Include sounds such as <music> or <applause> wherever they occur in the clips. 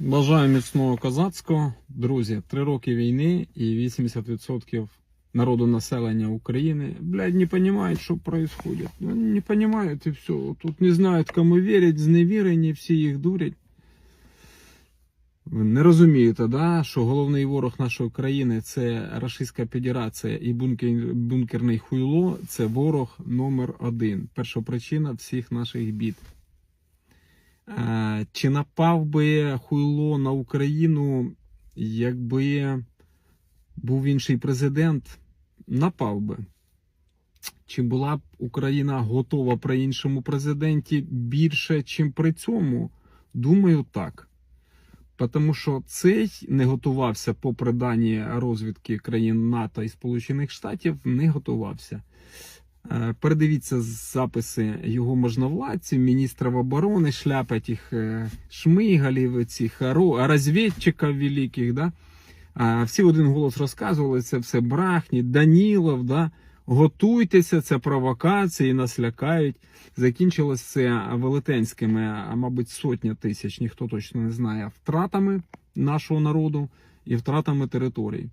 Бажаю міцного козацького. Друзі, три роки війни і 80% народу населення України, блядь, не понимают, що происходит. Ну, Не понимают і все. Тут не знають, кому вірять, зневірені, всі їх дурять. Не розумієте, да, що головний ворог нашої країни це Російська Федерація і бункер, бункерний хуйло це ворог номер один. Першопричина всіх наших бід. Е, Чи напав би хуйло на Україну, якби був інший президент? Напав би. Чи була б Україна готова при іншому президенті більше, чим при цьому? Думаю, так. Тому що цей не готувався, попри дані розвідки країн НАТО і Сполучених Штатів, не готувався. Е, Передивіться записи його можновладців, міністрів оборони, шляпа тих е, шмигалів, цих розвідчиків великих. Да? Всі в один голос розказували, це все брахні, Данілов, да? готуйтеся, це провокації, нас лякають. Закінчилось це велетенськими, а мабуть, сотня тисяч, ніхто точно не знає, втратами нашого народу і втратами територій.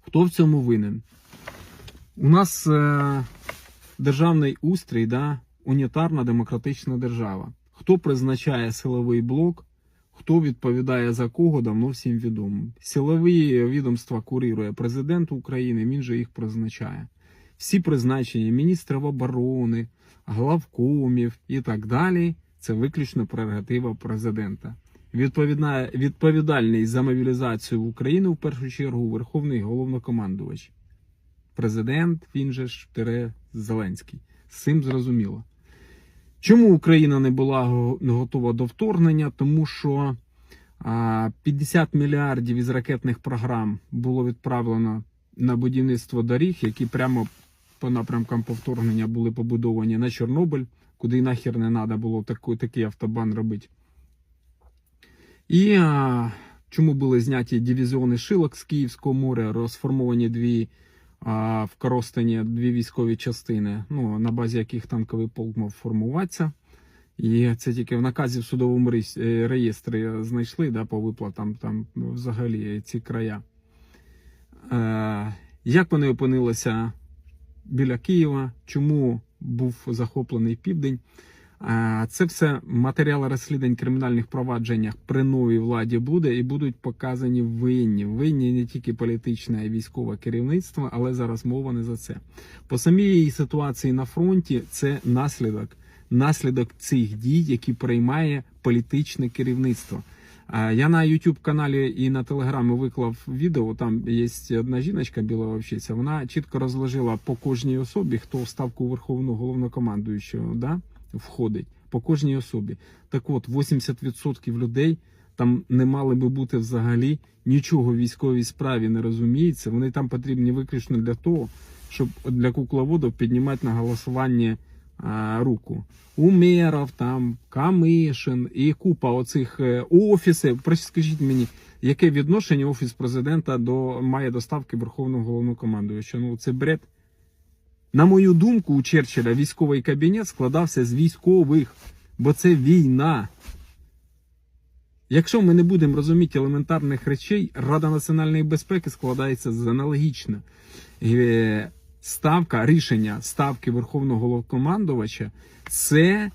Хто в цьому винен? У нас е, державний устрій, да, унітарна демократична держава. Хто призначає силовий блок, хто відповідає за кого, давно всім відомо. Силові відомства курирує президент України, він же їх призначає. Всі призначення міністрів оборони, главкомів і так далі це виключно прерогатива президента. Відповідальний за мобілізацію України в першу чергу Верховний головнокомандувач президент, він же ж тире Зеленський. З цим зрозуміло. Чому Україна не була готова до вторгнення? Тому що 50 мільярдів із ракетних програм було відправлено на будівництво доріг, які прямо по напрямкам повторгнення були побудовані на Чорнобиль, куди й нахер не треба було таку, такий автобан робити. І а, чому були зняті дивізіони шилок з Київського моря, розформовані дві в Коростені дві військові частини, ну, на базі яких танковий полк мав формуватися. І це тільки в наказі в судовому е, реєстрі знайшли да, по виплатам там взагалі ці края. Е, як вони опинилися біля Києва? Чому був захоплений південь? Е, Це все матеріали розслідувань кримінальних провадженнях при новій владі буде і будуть показані винні. Винні не тільки політичне і військове керівництво, але зараз мова не за це. По самій ситуації на фронті це наслідок, наслідок цих дій, які приймає політичне керівництво. Я на YouTube каналі і на Телеграмі виклав відео. Там є одна жіночка біла вовчиця. Вона чітко розложила по кожній особі, хто в ставку верховного головнокомандуючого да, входить по кожній особі. Так от, 80% людей там не мали би бути взагалі нічого в військовій справі не розуміється. Вони там потрібні виключно для того, щоб для кукловодів піднімати на голосування а, руку. Умеров, там, Камишин і купа оцих е, офісів. Скажіть мені, яке відношення офіс президента до має до ставки Верховного головнокомандуюча? Ну це бред. На мою думку, у Черчилля військовий кабінет складався з військових, бо це війна. Якщо ми не будемо розуміти елементарних речей, Рада національної безпеки складається з аналогічно. Е, Ставка, рішення ставки Верховного головнокомандувача це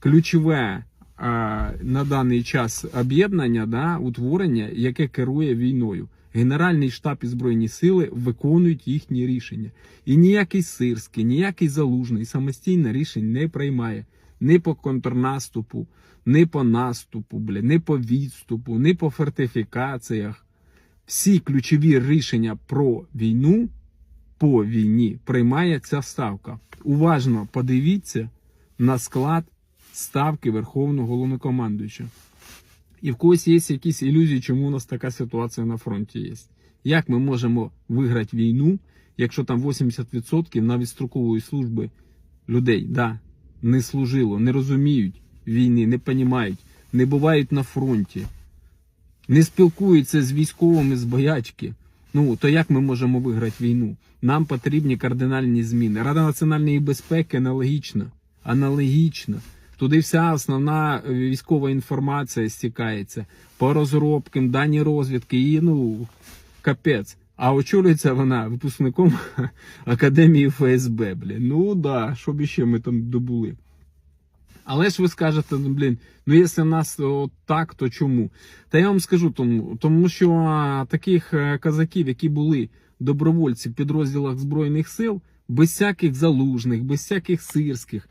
ключове а, на даний час об'єднання, да, утворення, яке керує війною. Генеральний штаб і Збройні сили виконують їхні рішення. І ніякий Сирський, ніякий залужний самостійно рішень не приймає. Ні по контрнаступу, ні по наступу, бля, ні по відступу, ні по фортифікаціях. Всі ключові рішення про війну по війні приймає ця ставка. Уважно подивіться на склад ставки Верховного головнокомандуючого. І в когось є якісь ілюзії, чому у нас така ситуація на фронті є. Як ми можемо виграти війну, якщо там 80% навіть строкової служби людей да, не служило, не розуміють війни, не розуміють, не бувають на фронті, не спілкуються з військовими з боячки. Ну, то як ми можемо виграти війну? Нам потрібні кардинальні зміни. Рада національної безпеки аналогічна. Аналогічна. Туди вся основна е, військова інформація стікається по розробкам, дані розвідки і ну капець. А очолюється вона випускником <laughs> Академії ФСБ. Блін. Ну да, що б іще ми там добули. Але ж ви скажете, ну блін, ну якщо в нас так, то чому? Та я вам скажу тому, тому що таких е, казаків, які були добровольці в підрозділах Збройних сил, без всяких залужних, без всяких сирських,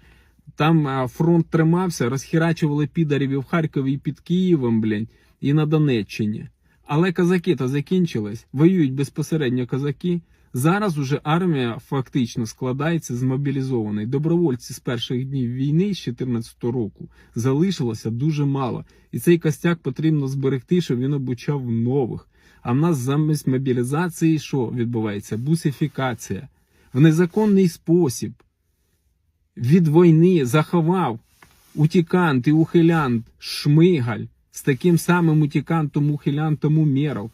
там фронт тримався, розхерачували підарів і в Харкові і під Києвом, блін, і на Донеччині. Але казаки то закінчились, воюють безпосередньо казаки. Зараз уже армія фактично складається з мобілізованих. Добровольці з перших днів війни з 2014 року залишилося дуже мало. І цей костяк потрібно зберегти, щоб він обучав нових. А в нас замість мобілізації що відбувається? Бусифікація. В незаконний спосіб від війни заховав утікант і ухилянт Шмигаль з таким самим утікантом, ухилянтом Умєров,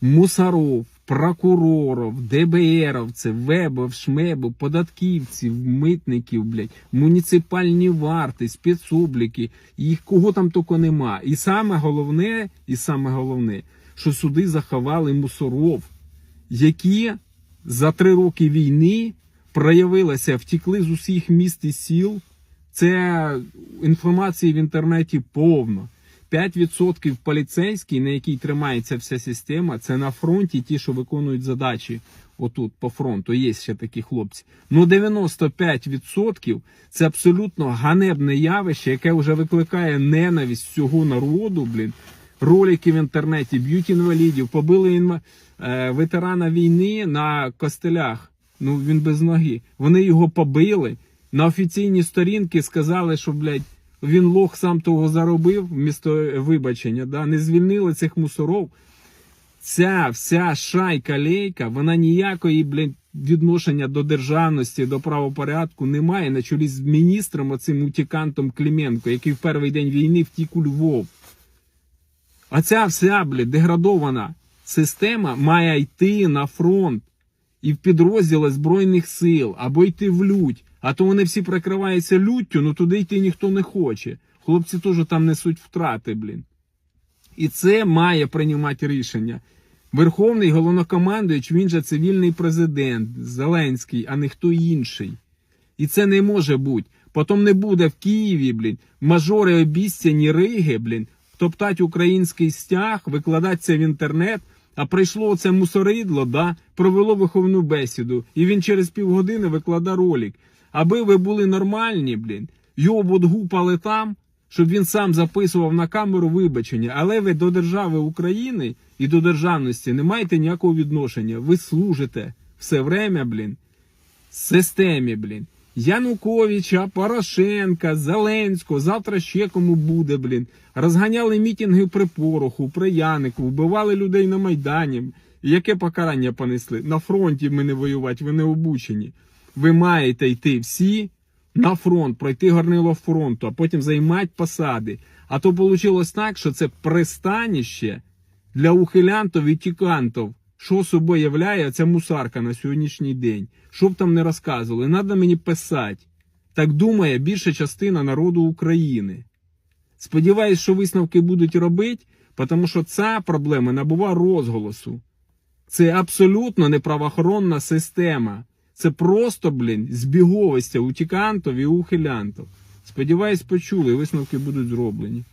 мусоров, прокуроров, ДБРовців, вебов, шмебов, податківців, митників, блядь, муніципальні варти, спецобліки, їх кого там тільки нема. І саме головне, і саме головне, що суди заховали мусоров, які за три роки війни проявилися, втікли з усіх міст і сіл. Це інформації в інтернеті повно. 5% поліцейський, на який тримається вся система, це на фронті ті, що виконують задачі отут по фронту. Є ще такі хлопці. Ну 95% це абсолютно ганебне явище, яке вже викликає ненависть всього народу. Блін. Ролики в інтернеті, б'ють інвалідів, побили інва... е, ветерана війни на костелях. Ну він без ноги. Вони його побили. На офіційні сторінки сказали, що блядь, він лох сам того заробив вмісто вибачення. Да? Не звільнили цих мусоров. Ця вся шайка лейка, вона ніякої блядь, відношення до державності, до правопорядку не має на чолі з міністром, оцим утікантом Клименко, який в перший день війни втік у Львов. А ця вся блядь, деградована система має йти на фронт і в підрозділи Збройних сил або йти в лють. А то вони всі прикриваються люттю, ну туди йти ніхто не хоче. Хлопці теж там несуть втрати, блін. І це має приймати рішення. Верховний головнокомандуючий, він же цивільний президент Зеленський, а не хто інший. І це не може бути. Потім не буде в Києві, блін, мажори обіцяні риги, блін, топтать український стяг, викладатися в інтернет. А прийшло це мусоридло, да, провело виховну бесіду, і він через півгодини викладає ролик. Аби ви були нормальні, блін, його б от гупали там, щоб він сам записував на камеру вибачення. Але ви до держави України і до державності не маєте ніякого відношення. Ви служите все время, блін, системі, блін. Януковича, Порошенка, Зеленського, завтра ще кому буде, блін. Розганяли мітинги при пороху, при Янику, вбивали людей на Майдані. Яке покарання понесли? На фронті ми не воювати, ви не обучені. Ви маєте йти всі на фронт, пройти горнило фронту, а потім займати посади. А то вийшло так, що це пристаніще для ухилянтів і тікантів. Що собою являє ця мусарка на сьогоднішній день? Що б там не розказували, треба мені писати. Так думає більша частина народу України. Сподіваюсь, що висновки будуть робити, тому що ця проблема набула розголосу. Це абсолютно неправоохоронна система. Це просто, блін, збіговістя утікантів і ухилянтів. Сподіваюсь, почули, висновки будуть зроблені.